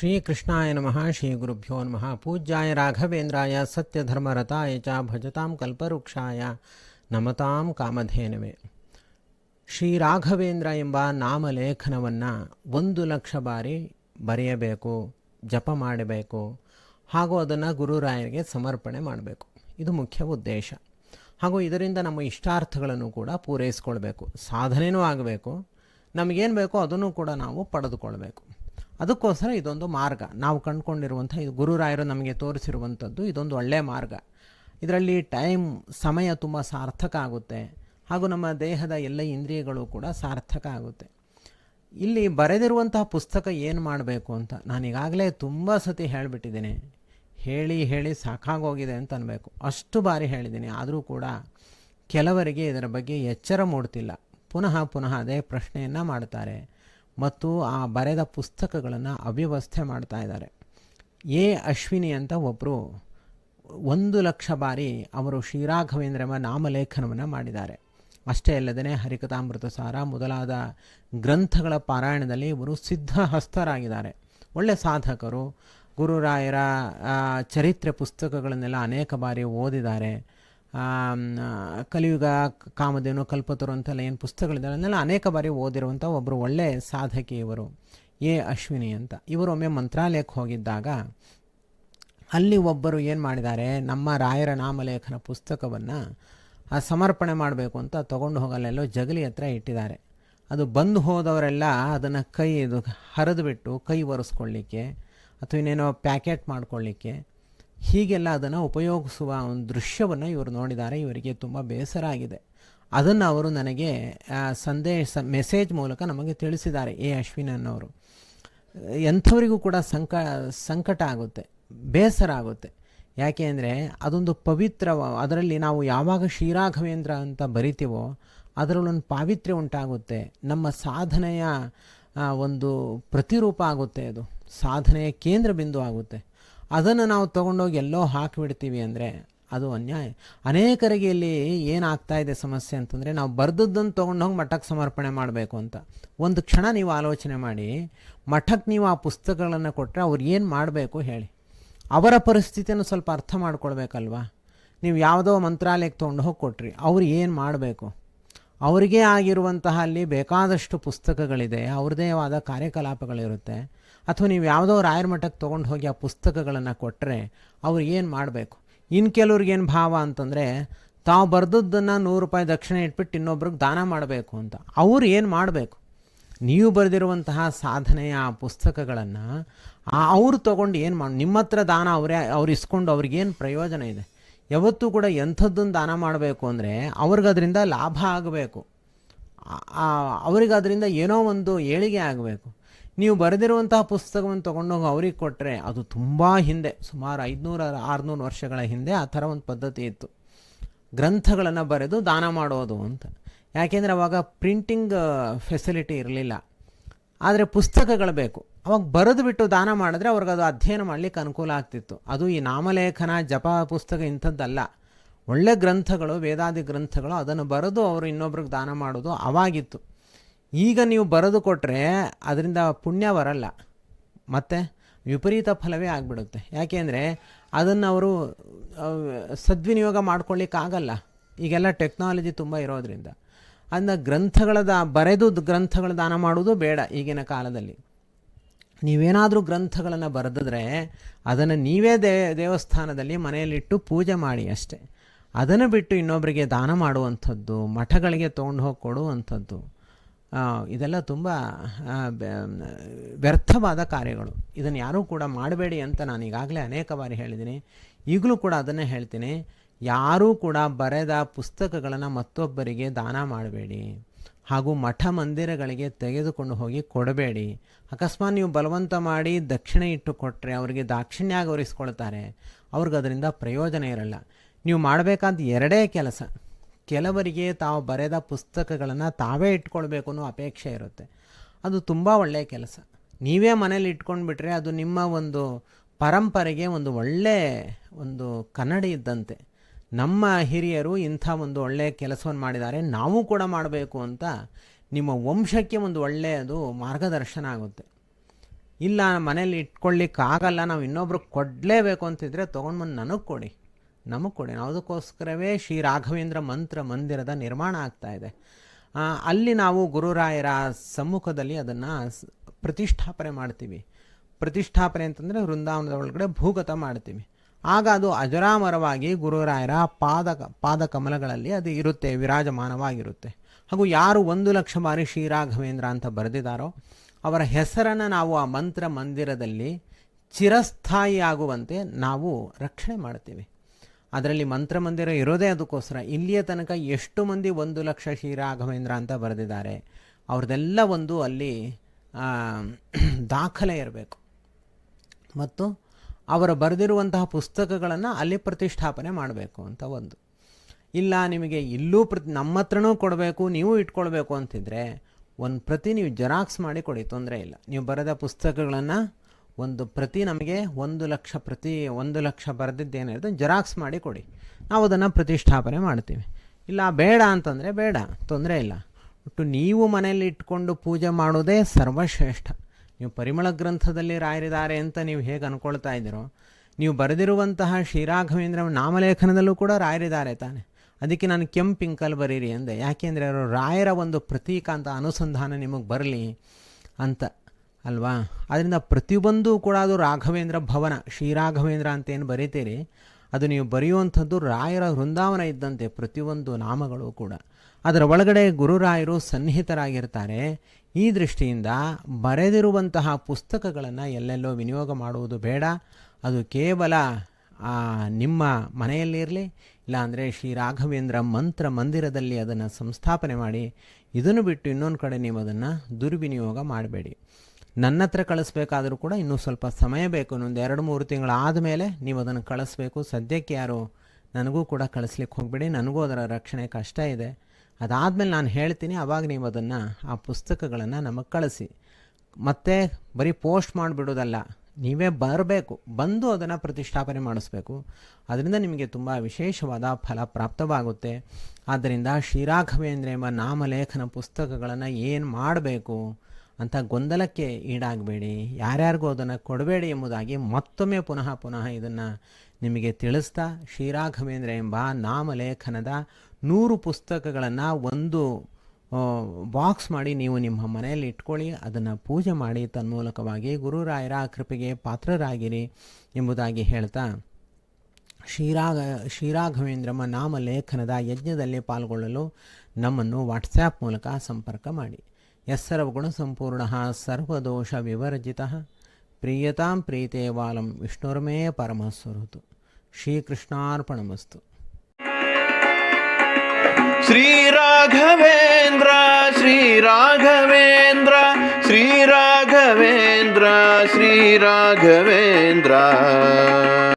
ಶ್ರೀಕೃಷ್ಣಾಯ ನಮಃ ಶ್ರೀ ಗುರುಭ್ಯೋ ನಮಃ ಪೂಜ್ಯಾಯ ರಾಘವೇಂದ್ರಾಯ ಸತ್ಯಧರ್ಮರತಾಯ ಚ ಭಜತಾಂ ಕಲ್ಪವೃಕ್ಷಾಯ ನಮತಾಂ ಕಾಮಧೇನವೇ ಶ್ರೀ ರಾಘವೇಂದ್ರ ಎಂಬ ನಾಮಲೇಖನವನ್ನು ಒಂದು ಲಕ್ಷ ಬಾರಿ ಬರೆಯಬೇಕು, ಜಪ ಮಾಡಬೇಕು, ಹಾಗೂ ಅದನ್ನು ಗುರುರಾಯರಿಗೆ ಸಮರ್ಪಣೆ ಮಾಡಬೇಕು. ಇದು ಮುಖ್ಯ ಉದ್ದೇಶ. ಹಾಗೂ ಇದರಿಂದ ನಮ್ಮ ಇಷ್ಟಾರ್ಥಗಳನ್ನು ಕೂಡ ಪೂರೈಸ್ಕೊಳ್ಬೇಕು. ಸಾಧನೆಯೂ ಆಗಬೇಕು. ನಮಗೇನು ಬೇಕೋ ಅದನ್ನು ಕೂಡ ನಾವು ಪಡೆದುಕೊಳ್ಬೇಕು. ಅದಕ್ಕೋಸ್ಕರ ಇದೊಂದು ಮಾರ್ಗ. ನಾವು ಕಂಡುಕೊಂಡಿರುವಂಥ ಇದು ಗುರುರಾಯರು ನಮಗೆ ತೋರಿಸಿರುವಂಥದ್ದು ಇದೊಂದು ಒಳ್ಳೆಯ ಮಾರ್ಗ. ಇದರಲ್ಲಿ ಟೈಮ್, ಸಮಯ ತುಂಬ ಸಾರ್ಥಕ ಆಗುತ್ತೆ. ಹಾಗೂ ನಮ್ಮ ದೇಹದ ಎಲ್ಲ ಇಂದ್ರಿಯಗಳು ಕೂಡ ಸಾರ್ಥಕ ಆಗುತ್ತೆ. ಇಲ್ಲಿ ಬರೆದಿರುವಂತಹ ಪುಸ್ತಕ ಏನು ಮಾಡಬೇಕು ಅಂತ ನಾನು ಈಗಾಗಲೇ ತುಂಬ ಸತಿ ಹೇಳಿಬಿಟ್ಟಿದ್ದೀನಿ. ಹೇಳಿ ಹೇಳಿ ಸಾಕಾಗೋಗಿದೆ ಅಂತ ಅನ್ಬೇಕು. ಅಷ್ಟು ಬಾರಿ ಹೇಳಿದ್ದೀನಿ. ಆದರೂ ಕೂಡ ಕೆಲವರಿಗೆ ಇದರ ಬಗ್ಗೆ ಎಚ್ಚರ ಮೂಡ್ತಿಲ್ಲ. ಪುನಃ ಪುನಃ ಅದೇ ಪ್ರಶ್ನೆಯನ್ನು ಮಾಡ್ತಾರೆ. ಮತ್ತು ಆ ಬರೆದ ಪುಸ್ತಕಗಳನ್ನು ಅವ್ಯವಸ್ಥೆ ಮಾಡ್ತಾ ಇದ್ದಾರೆ. ಎ ಅಶ್ವಿನಿ ಅಂತ ಒಬ್ಬರು ಒಂದು ಲಕ್ಷ ಬಾರಿ ಅವರು ಶ್ರೀರಾಘವೇಂದ್ರ ಎಂಬ ನಾಮಲೇಖನವನ್ನು ಮಾಡಿದ್ದಾರೆ. ಅಷ್ಟೇ ಅಲ್ಲದೇ ಹರಿಕಥಾಮೃತ ಸಾರ ಮೊದಲಾದ ಗ್ರಂಥಗಳ ಪಾರಾಯಣದಲ್ಲಿ ಇವರು ಸಿದ್ಧಹಸ್ತರಾಗಿದ್ದಾರೆ. ಒಳ್ಳೆ ಸಾಧಕರು, ಗುರುರಾಯರ ಚರಿತ್ರೆ ಪುಸ್ತಕಗಳನ್ನೆಲ್ಲ ಅನೇಕ ಬಾರಿ ಓದಿದ್ದಾರೆ. ಕಲಿಯುಗ ಕಾಮಧೇನು ಕಲ್ಪತರು ಅಂತೆಲ್ಲ ಏನು ಪುಸ್ತಕಗಳಿದ್ದಾರೆ ಅದನ್ನೆಲ್ಲ ಅನೇಕ ಬಾರಿ ಓದಿರುವಂಥ ಒಬ್ಬರು ಒಳ್ಳೆ ಸಾಧಕಿ ಇವರು, ಎ. ಅಶ್ವಿನಿ ಅಂತ. ಇವರು ಒಮ್ಮೆ ಮಂತ್ರಾಲಯಕ್ಕೆ ಹೋಗಿದ್ದಾಗ ಅಲ್ಲಿ ಒಬ್ಬರು ಏನು ಮಾಡಿದ್ದಾರೆ, ನಮ್ಮ ರಾಯರ ನಾಮಲೇಖನ ಪುಸ್ತಕವನ್ನು ಸಮರ್ಪಣೆ ಮಾಡಬೇಕು ಅಂತ ತೊಗೊಂಡು ಹೋಗಲ್ಲೆಲ್ಲೋ ಜಗಲಿ ಹತ್ರ ಇಟ್ಟಿದ್ದಾರೆ. ಅದು ಬಂದು ಹೋದವರೆಲ್ಲ ಅದನ್ನು ಕೈ ಇದು ಹರಿದುಬಿಟ್ಟು ಕೈ ಒರೆಸ್ಕೊಳ್ಳಿಕ್ಕೆ ಅಥವಾ ಇನ್ನೇನೋ ಪ್ಯಾಕೆಟ್ ಮಾಡ್ಕೊಳ್ಳಿಕ್ಕೆ ಹೀಗೆಲ್ಲ ಅದನ್ನು ಉಪಯೋಗಿಸುವ ಒಂದು ದೃಶ್ಯವನ್ನು ಇವರು ನೋಡಿದ್ದಾರೆ. ಇವರಿಗೆ ತುಂಬ ಬೇಸರ ಆಗಿದೆ. ಅದನ್ನು ಅವರು ನನಗೆ ಸಂದೇಶ ಮೆಸೇಜ್ ಮೂಲಕ ನಮಗೆ ತಿಳಿಸಿದ್ದಾರೆ ಎ. ಅಶ್ವಿನ್ ಅನ್ನೋರು. ಎಂಥವರಿಗೂ ಕೂಡ ಸಂಕ, ಸಂಕಟ ಆಗುತ್ತೆ, ಬೇಸರ ಆಗುತ್ತೆ. ಯಾಕೆ ಅಂದರೆ, ಅದೊಂದು ಪವಿತ್ರ, ಅದರಲ್ಲಿ ನಾವು ಯಾವಾಗ ಶ್ರೀರಾಘವೇಂದ್ರ ಅಂತ ಬರಿತೀವೋ, ಅದರಲ್ಲೊಂದು ಪಾವಿತ್ರ್ಯ ಉಂಟಾಗುತ್ತೆ. ನಮ್ಮ ಸಾಧನೆಯ ಒಂದು ಪ್ರತಿರೂಪ ಆಗುತ್ತೆ ಅದು. ಸಾಧನೆಯ ಕೇಂದ್ರ ಬಿಂದು ಆಗುತ್ತೆ. ಅದನ್ನು ನಾವು ತೊಗೊಂಡೋಗಿ ಎಲ್ಲೋ ಹಾಕಿಬಿಡ್ತೀವಿ ಅಂದರೆ ಅದು ಅನ್ಯಾಯ. ಅನೇಕರಿಗೆ ಇಲ್ಲಿ ಏನಾಗ್ತಾ ಇದೆ ಸಮಸ್ಯೆ ಅಂತಂದರೆ ನಾವು ಬರೆದದ್ದನ್ನು ತೊಗೊಂಡೋಗಿ ಮಠಕ್ಕೆ ಸಮರ್ಪಣೆ ಮಾಡಬೇಕು ಅಂತ. ಒಂದು ಕ್ಷಣ ನೀವು ಆಲೋಚನೆ ಮಾಡಿ, ಮಠಕ್ಕೆ ನೀವು ಆ ಪುಸ್ತಕಗಳನ್ನು ಕೊಟ್ಟರೆ ಅವ್ರು ಏನು ಮಾಡಬೇಕು ಹೇಳಿ. ಅವರ ಪರಿಸ್ಥಿತಿಯನ್ನು ಸ್ವಲ್ಪ ಅರ್ಥ ಮಾಡ್ಕೊಳ್ಬೇಕಲ್ವಾ? ನೀವು ಯಾವುದೋ ಮಂತ್ರಾಲಯಕ್ಕೆ ತೊಗೊಂಡು ಹೋಗಿ ಕೊಟ್ರಿ, ಅವ್ರು ಏನು ಮಾಡಬೇಕು? ಅವರಿಗೆ ಆಗಿರುವಂತಹ ಅಲ್ಲಿ ಬೇಕಾದಷ್ಟು ಪುಸ್ತಕಗಳಿದೆ ಅವ್ರದೇ ಆದ ಕಾರ್ಯಕಲಾಪಗಳಿರುತ್ತೆ. ಅಥವಾ ನೀವು ಯಾವುದೋ ರಾಯರ ಮಠಕ್ಕೆ ತೊಗೊಂಡು ಹೋಗಿ ಆ ಪುಸ್ತಕಗಳನ್ನು ಕೊಟ್ಟರೆ ಅವ್ರು ಏನು ಮಾಡಬೇಕು? ಇನ್ನು ಕೆಲವ್ರಿಗೇನು ಭಾವ ಅಂತಂದರೆ, ತಾವು ಬರೆದದ್ದನ್ನು ನೂರು ರೂಪಾಯಿ ದಕ್ಷಿಣೆ ಇಟ್ಬಿಟ್ಟು ಇನ್ನೊಬ್ರಿಗೆ ದಾನ ಮಾಡಬೇಕು ಅಂತ. ಅವ್ರು ಏನು ಮಾಡಬೇಕು? ನೀವು ಬರೆದಿರುವಂತಹ ಸಾಧನೆಯ ಆ ಪುಸ್ತಕಗಳನ್ನು ಅವರು ತೊಗೊಂಡು ಏನು ಮಾಡಿ, ನಿಮ್ಮ ಹತ್ರ ದಾನ ಅವರೇ, ಅವ್ರು ಇಸ್ಕೊಂಡು ಅವ್ರಿಗೇನು ಪ್ರಯೋಜನ ಇದೆ? ಯಾವತ್ತೂ ಕೂಡ ಎಂಥದ್ದನ್ನು ದಾನ ಮಾಡಬೇಕು ಅಂದರೆ ಅವ್ರಿಗದರಿಂದ ಲಾಭ ಆಗಬೇಕು. ಅವರಿಗೆ ಏನೋ ಒಂದು ಏಳಿಗೆ ಆಗಬೇಕು. ನೀವು ಬರೆದಿರುವಂತಹ ಪುಸ್ತಕವನ್ನು ತಗೊಂಡೋಗಿ ಅವ್ರಿಗೆ ಕೊಟ್ಟರೆ ಅದು ತುಂಬ ಹಿಂದೆ, ಸುಮಾರು ಐದುನೂರ, ಆರುನೂರು ವರ್ಷಗಳ ಹಿಂದೆ ಆ ಥರ ಒಂದು ಪದ್ಧತಿ ಇತ್ತು. ಗ್ರಂಥಗಳನ್ನು ಬರೆದು ದಾನ ಮಾಡೋದು ಅಂತ. ಯಾಕೆಂದರೆ ಅವಾಗ ಪ್ರಿಂಟಿಂಗ್ ಫೆಸಿಲಿಟಿ ಇರಲಿಲ್ಲ. ಆದರೆ ಪುಸ್ತಕಗಳು ಬೇಕು. ಅವಾಗ ಬರೆದು ಬಿಟ್ಟು ದಾನ ಮಾಡಿದ್ರೆ ಅವ್ರಿಗೆ ಅದು ಅಧ್ಯಯನ ಮಾಡಲಿಕ್ಕೆ ಅನುಕೂಲ ಆಗ್ತಿತ್ತು. ಅದು ಈ ನಾಮಲೇಖನ, ಜಪ ಪುಸ್ತಕ ಇಂಥದ್ದಲ್ಲ. ಒಳ್ಳೆ ಗ್ರಂಥಗಳು, ವೇದಾದಿ ಗ್ರಂಥಗಳು ಅದನ್ನು ಬರೆದು ಅವರು ಇನ್ನೊಬ್ರಿಗೆ ದಾನ ಮಾಡೋದು ಅವಾಗಿತ್ತು. ಈಗ ನೀವು ಬರೆದು ಕೊಟ್ಟರೆ ಅದರಿಂದ ಪುಣ್ಯ ಬರಲ್ಲ. ಮತ್ತು ವಿಪರೀತ ಫಲವೇ ಆಗಿಬಿಡುತ್ತೆ. ಯಾಕೆಂದರೆ ಅದನ್ನು ಅವರು ಸದ್ವಿನಿಯೋಗ ಮಾಡ್ಕೊಳ್ಳಿಕ್ಕಾಗಲ್ಲ ಈಗೆಲ್ಲ ಟೆಕ್ನಾಲಜಿ ತುಂಬ ಇರೋದರಿಂದ. ಅದನ್ನ ಗ್ರಂಥಗಳ ದ, ಬರೆದು ಗ್ರಂಥಗಳ ದಾನ ಮಾಡುವುದು ಬೇಡ ಈಗಿನ ಕಾಲದಲ್ಲಿ. ನೀವೇನಾದರೂ ಗ್ರಂಥಗಳನ್ನು ಬರೆದಿದ್ರೆ ಅದನ್ನು ನೀವೇ ದೇ, ದೇವಸ್ಥಾನದಲ್ಲಿ ಮನೆಯಲ್ಲಿಟ್ಟು ಪೂಜೆ ಮಾಡಿ ಅಷ್ಟೇ. ಅದನ್ನು ಬಿಟ್ಟು ಇನ್ನೊಬ್ಬರಿಗೆ ದಾನ ಮಾಡುವಂಥದ್ದು, ಮಠಗಳಿಗೆ ತೊಗೊಂಡು ಹೋಗಿ ಕೊಡುವಂಥದ್ದು ಇದೆಲ್ಲ ತುಂಬ ವ್ಯರ್ಥವಾದ ಕಾರ್ಯಗಳು. ಇದನ್ನು ಯಾರೂ ಕೂಡ ಮಾಡಬೇಡಿ ಅಂತ ನಾನು ಈಗಾಗಲೇ ಅನೇಕ ಬಾರಿ ಹೇಳಿದ್ದೀನಿ. ಈಗಲೂ ಕೂಡ ಅದನ್ನೇ ಹೇಳ್ತೀನಿ. ಯಾರೂ ಕೂಡ ಬರೆದ ಪುಸ್ತಕಗಳನ್ನು ಮತ್ತೊಬ್ಬರಿಗೆ ದಾನ ಮಾಡಬೇಡಿ. ಹಾಗೂ ಮಠ ಮಂದಿರಗಳಿಗೆ ತೆಗೆದುಕೊಂಡು ಹೋಗಿ ಕೊಡಬೇಡಿ. ಅಕಸ್ಮಾತ್ ನೀವು ಬಲವಂತ ಮಾಡಿ ದಕ್ಷಿಣೆ ಇಟ್ಟು ಕೊಟ್ಟರೆ ಅವರಿಗೆ ದಾಕ್ಷಿಣ್ಯ ಗೌರಿಸ್ಕೊಳ್ತಾರೆ ಅವ್ರಿಗೆ ಅದರಿಂದ ಪ್ರಯೋಜನ ಇರಲ್ಲ. ನೀವು ಮಾಡಬೇಕಾದ ಎರಡೇ ಕೆಲಸ. ಕೆಲವರಿಗೆ ತಾವು ಬರೆದ ಪುಸ್ತಕಗಳನ್ನು ತಾವೇ ಇಟ್ಕೊಳ್ಬೇಕು ಅನ್ನೋ ಅಪೇಕ್ಷೆ ಇರುತ್ತೆ. ಅದು ತುಂಬ ಒಳ್ಳೆಯ ಕೆಲಸ. ನೀವೇ ಮನೇಲಿ ಇಟ್ಕೊಂಡು ಬಿಟ್ರೆ ಅದು ನಿಮ್ಮ ಒಂದು ಪರಂಪರೆಗೆ ಒಂದು ಒಳ್ಳೆ ಒಂದು ಕನ್ನಡಿ ಇದ್ದಂತೆ. ನಮ್ಮ ಹಿರಿಯರು ಇಂಥ ಒಂದು ಒಳ್ಳೆಯ ಕೆಲಸವನ್ನು ಮಾಡಿದ್ದಾರೆ, ನಾವು ಕೂಡ ಮಾಡಬೇಕು ಅಂತ ನಿಮ್ಮ ವಂಶಕ್ಕೆ ಒಂದು ಒಳ್ಳೆಯದು ಮಾರ್ಗದರ್ಶನ ಆಗುತ್ತೆ. ಇಲ್ಲ ಮನೇಲಿ ಇಟ್ಕೊಳ್ಳಿಕ್ಕಾಗಲ್ಲ, ನಾವು ಇನ್ನೊಬ್ರಿಗೆ ಕೊಡಲೇಬೇಕು ಅಂತಿದ್ರೆ ತೊಗೊಂಡ್ಬಂದು ನನಗೆ ಕೊಡಿ. ನಮಗೆ ಕೊಡಿ ಅದಕ್ಕೋಸ್ಕರವೇ ಶ್ರೀ ರಾಘವೇಂದ್ರ ಮಂತ್ರ ಮಂದಿರದ ನಿರ್ಮಾಣ ಆಗ್ತಾ ಇದೆ. ಅಲ್ಲಿ ನಾವು ಗುರುರಾಯರ ಸಮ್ಮುಖದಲ್ಲಿ ಅದನ್ನು ಪ್ರತಿಷ್ಠಾಪನೆ ಮಾಡ್ತೀವಿ. ಪ್ರತಿಷ್ಠಾಪನೆ ಅಂತಂದರೆ ವೃಂದಾವನದ ಒಳಗಡೆ ಭೂಗತ ಮಾಡ್ತೀವಿ. ಆಗ ಅದು ಅಜರಾಮರವಾಗಿ ಗುರುರಾಯರ ಪಾದ ಪಾದ ಕಮಲಗಳಲ್ಲಿ ಅದು ಇರುತ್ತೆ, ವಿರಾಜಮಾನವಾಗಿರುತ್ತೆ. ಹಾಗೂ ಯಾರು ಒಂದು ಲಕ್ಷ ಬಾರಿ ಶ್ರೀರಾಘವೇಂದ್ರ ಅಂತ ಬರೆದಿದ್ದಾರೋ ಅವರ ಹೆಸರನ್ನು ನಾವು ಆ ಮಂತ್ರ ಮಂದಿರದಲ್ಲಿ ಚಿರಸ್ಥಾಯಿಯಾಗುವಂತೆ ನಾವು ರಕ್ಷಣೆ ಮಾಡ್ತೀವಿ. ಅದರಲ್ಲಿ ಮಂತ್ರಮಂದಿರ ಇರೋದೇ ಅದಕ್ಕೋಸ್ಕರ. ಇಲ್ಲಿಯ ತನಕ ಎಷ್ಟು ಮಂದಿ ಒಂದು ಲಕ್ಷ ಶ್ರೀ ರಾಘವೇಂದ್ರ ಅಂತ ಬರೆದಿದ್ದಾರೆ. ಅವ್ರದ್ದೆಲ್ಲ ಒಂದು ಅಲ್ಲಿ ದಾಖಲೆ ಇರಬೇಕು. ಮತ್ತು ಅವರು ಬರೆದಿರುವಂತಹ ಪುಸ್ತಕಗಳನ್ನು ಅಲ್ಲಿ ಪ್ರತಿಷ್ಠಾಪನೆ ಮಾಡಬೇಕು ಅಂತ ಒಂದು. ಇಲ್ಲ, ನಿಮಗೆ ಇಲ್ಲೂ ಪ್ರತಿ, ನಮ್ಮ ಹತ್ರನೂ ಕೊಡಬೇಕು, ನೀವು ಇಟ್ಕೊಳ್ಬೇಕು ಅಂತಿದ್ರೆ, ಒಂದು ಪ್ರತಿ ನೀವು ಜೆರಾಕ್ಸ್ ಮಾಡಿ ಕೊಡಿ, ತೊಂದರೆ ಇಲ್ಲ. ನೀವು ಬರೆದ ಪುಸ್ತಕಗಳನ್ನು ಒಂದು ಪ್ರತಿ ನಮಗೆ ಒಂದು ಲಕ್ಷ ಪ್ರತಿ ಒಂದು ಲಕ್ಷ ಬರೆದಿದ್ದೇನಿರುತ್ತೆ ಜೆರಾಕ್ಸ್ ಮಾಡಿ ಕೊಡಿ. ನಾವು ಅದನ್ನು ಪ್ರತಿಷ್ಠಾಪನೆ ಮಾಡ್ತೀವಿ. ಇಲ್ಲ, ಬೇಡ ಅಂತಂದರೆ ಬೇಡ, ತೊಂದರೆ ಇಲ್ಲ. ಒಟ್ಟು ನೀವು ಮನೆಯಲ್ಲಿ ಇಟ್ಕೊಂಡು ಪೂಜೆ ಮಾಡೋದೇ ಸರ್ವಶ್ರೇಷ್ಠ. ನೀವು ಪರಿಮಳ ಗ್ರಂಥದಲ್ಲಿ ರಾಯರಿದ್ದಾರೆ ಅಂತ ನೀವು ಹೇಗೆ ಅಂದ್ಕೊಳ್ತಾ ಇದ್ದೀರೋ, ನೀವು ಬರೆದಿರುವಂತಹ ಶ್ರೀರಾಘವೇಂದ್ರ ನಾಮಲೇಖನದಲ್ಲೂ ಕೂಡ ರಾಯರಿದ್ದಾರೆ ತಾನೆ. ಅದಕ್ಕೆ ನಾನು ಕೆಂಪು ಇಂಕಲ್ ಬರೀರಿ ಅಂದೆ. ಯಾಕೆಂದರೆ ಅವರು ರಾಯರ ಒಂದು ಪ್ರತೀಕ ಅಂತ ಅನುಸಂಧಾನ ನಿಮಗೆ ಬರಲಿ ಅಂತ. ಅಲ್ವಾ? ಅದರಿಂದ ಪ್ರತಿಯೊಂದು ಕೂಡ ಅದು ರಾಘವೇಂದ್ರ ಭವನ ಶ್ರೀರಾಘವೇಂದ್ರ ಅಂತ ಏನು ಬರೀತೀರಿ? ಅದು ನೀವು ಬರೆಯುವಂಥದ್ದು ರಾಯರ ವೃಂದಾವನ ಇದ್ದಂತೆ ಪ್ರತಿಯೊಂದು ನಾಮಗಳು ಕೂಡ. ಅದರ ಒಳಗಡೆ ಗುರುರಾಯರು ಸನ್ನಿಹಿತರಾಗಿರ್ತಾರೆ. ಈ ದೃಷ್ಟಿಯಿಂದ ಬರೆದಿರುವಂತಹ ಪುಸ್ತಕಗಳನ್ನು ಎಲ್ಲೆಲ್ಲೋ ವಿನಿಯೋಗ ಮಾಡುವುದು ಬೇಡ. ಅದು ಕೇವಲ ನಿಮ್ಮ ಮನೆಯಲ್ಲಿರಲಿ ಇಲ್ಲಾಂದರೆ ಶ್ರೀ ರಾಘವೇಂದ್ರ ಮಂತ್ರ ಮಂದಿರದಲ್ಲಿ ಅದನ್ನು ಸಂಸ್ಥಾಪನೆ ಮಾಡಿ, ಇದನ್ನು ಬಿಟ್ಟು ಇನ್ನೊಂದು ಕಡೆ ನೀವು ಅದನ್ನು ದುರ್ವಿನಿಯೋಗ ಮಾಡಬೇಡಿ. ನನ್ನ ಹತ್ರ ಕಳಿಸ್ಬೇಕಾದರೂ ಕೂಡ ಇನ್ನೂ ಸ್ವಲ್ಪ ಸಮಯ ಬೇಕು. ಇನ್ನೊಂದು ಎರಡು, ಮೂರು ತಿಂಗಳಾದ ಮೇಲೆ ನೀವು ಅದನ್ನು ಕಳಿಸ್ಬೇಕು. ಸದ್ಯಕ್ಕೆ ಯಾರು ನನಗೂ ಕೂಡ ಕಳಿಸ್ಲಿಕ್ಕೆ ಹೋಗಬೇಡಿ. ನನಗೂ ಅದರ ರಕ್ಷಣೆ ಕಷ್ಟ ಇದೆ. ಅದಾದಮೇಲೆ ನಾನು ಹೇಳ್ತೀನಿ, ಅವಾಗ ನೀವು ಅದನ್ನು ಆ ಪುಸ್ತಕಗಳನ್ನು ನಮಗೆ ಕಳಿಸಿ. ಮತ್ತು ಬರೀ ಪೋಸ್ಟ್ ಮಾಡಿಬಿಡೋದಲ್ಲ, ನೀವೇ ಬರಬೇಕು. ಬಂದು ಅದನ್ನು ಪ್ರತಿಷ್ಠಾಪನೆ ಮಾಡಿಸ್ಬೇಕು. ಅದರಿಂದ ನಿಮಗೆ ತುಂಬ ವಿಶೇಷವಾದ ಫಲ ಪ್ರಾಪ್ತವಾಗುತ್ತೆ. ಆದ್ದರಿಂದ ಶ್ರೀರಾಘವೇಂದ್ರ ಎಂಬ ನಾಮಲೇಖನ ಪುಸ್ತಕಗಳನ್ನು ಏನು ಮಾಡಬೇಕು? ಅಂತ ಗೊಂದಲಕ್ಕೆ ಈಡಾಗಬೇಡಿ. ಯಾರ್ಯಾರಿಗೂ ಅದನ್ನು ಕೊಡಬೇಡಿ ಎಂಬುದಾಗಿ ಮತ್ತೊಮ್ಮೆ ಪುನಃ ಪುನಃ ಇದನ್ನು ನಿಮಗೆ ತಿಳಿಸ್ತಾ ಶ್ರೀರಾಘವೇಂದ್ರ ಎಂಬ ನಾಮಲೇಖನದ ನೂರು ಪುಸ್ತಕಗಳನ್ನು ಒಂದು ಬಾಕ್ಸ್ ಮಾಡಿ ನೀವು ನಿಮ್ಮ ಮನೆಯಲ್ಲಿ ಇಟ್ಕೊಳ್ಳಿ, ಅದನ್ನು ಪೂಜೆ ಮಾಡಿ, ತನ್ಮೂಲಕವಾಗಿ ಗುರುರಾಯರ ಕೃಪೆಗೆ ಪಾತ್ರರಾಗಿರಿ ಎಂಬುದಾಗಿ ಹೇಳ್ತಾ ಶ್ರೀರಾಘ ಶ್ರೀರಾಘವೇಂದ್ರಮ್ಮ ನಾಮಲೇಖನದ ಯಜ್ಞದಲ್ಲಿ ಪಾಲ್ಗೊಳ್ಳಲು ನಮ್ಮನ್ನು ವಾಟ್ಸ್ಯಾಪ್ ಮೂಲಕ ಸಂಪರ್ಕ ಮಾಡಿ. यसगुणसंपूर्ण सर्वोष विवर्जि प्रीयता प्रीते बालं विष्णुर्मे परमः सुहृतु श्रीकृष्णार्पणमस्तु। श्रीराघवेन्द्र श्रीराघवेन्द्र श्रीराघवेन्द्र श्रीराघवेन्द्र।